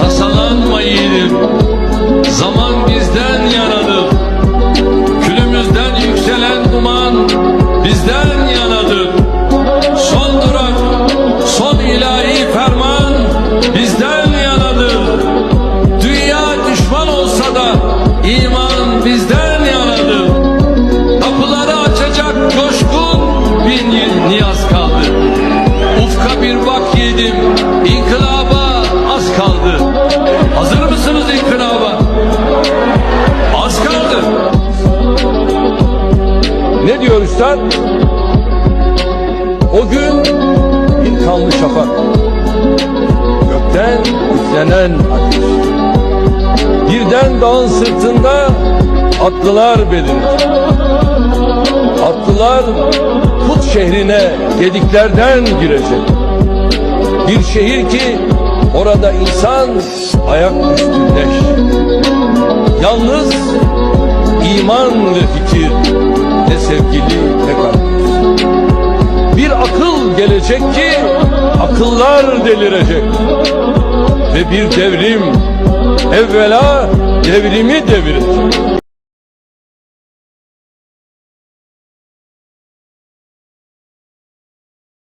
Tasalanma Zaman bizden yanadır Külümüzden yükselen duman Bizden yanadır Son durak Son ilahi ferman Bizden yanadır Dünya düşman olsa da iman bizden yanadır Kapıları açacak coşkun bin niyaz kaldı Ne diyor üstad? O gün bir kanlı şafak. Gökten üflenen ateş. Birden dağın sırtında atlılar belirir. Atlılar Kut şehrine gediklerden girecek. Bir şehir ki orada insan ayak üstündeş. Yalnız iman ve fikir gelecek ki akıllar delirecek. Ve bir devrim evvela devrimi devirecek.